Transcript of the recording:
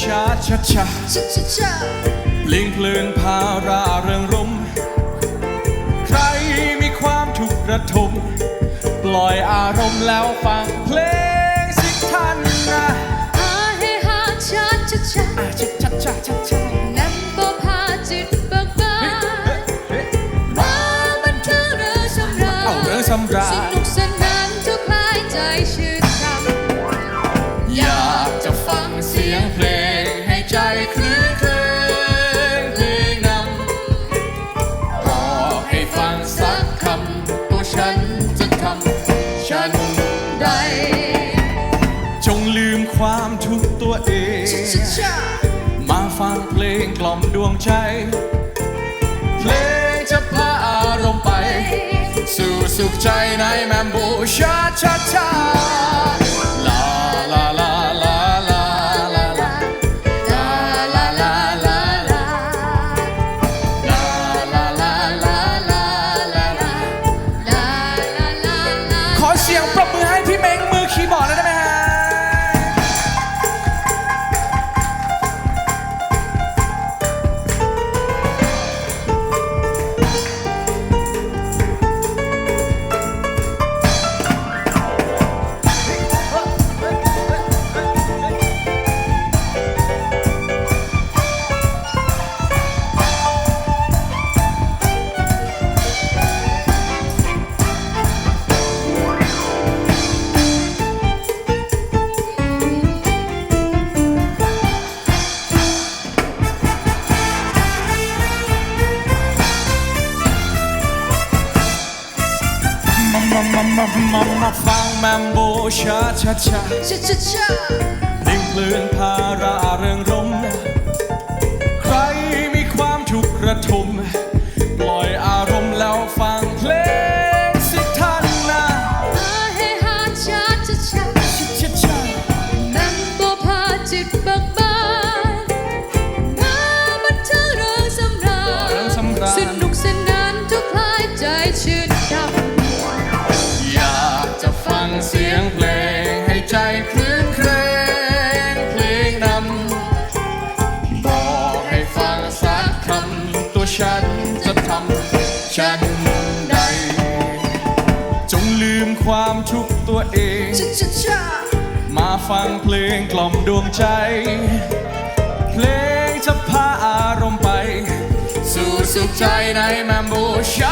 ชาชาชะชะชะลิงเพลินพาราเริงรม ใครมีความทุกข์ระทม ปล่อยอารมณ์แล้วฟังเพลงสิท่านนะอาเฮฮาชาชะชะอะชาชาชาชาชานำบ่พาจิตเบิกบานเฮ้ยมาบันเทิงเรื่องสำราญเอาเรื่องสำราญ ความทุกตัวเอง มาฟังเพลงกล่อมดวงใจ เพลงจะพาอารมณ์ไป สู่สุขใจในแมมโบชาชาชา มามามาฟังแมมโบชาชาชาชาชาชาดิ้งพลืนพาราเรื่องร ฉันใด จงลืมความทุกข์ตัวเอง มาฟังเพลงกล่อมดวงใจ เพลงจะพาอารมณ์ไป สู่สุขใจในแมมโบชาชาชา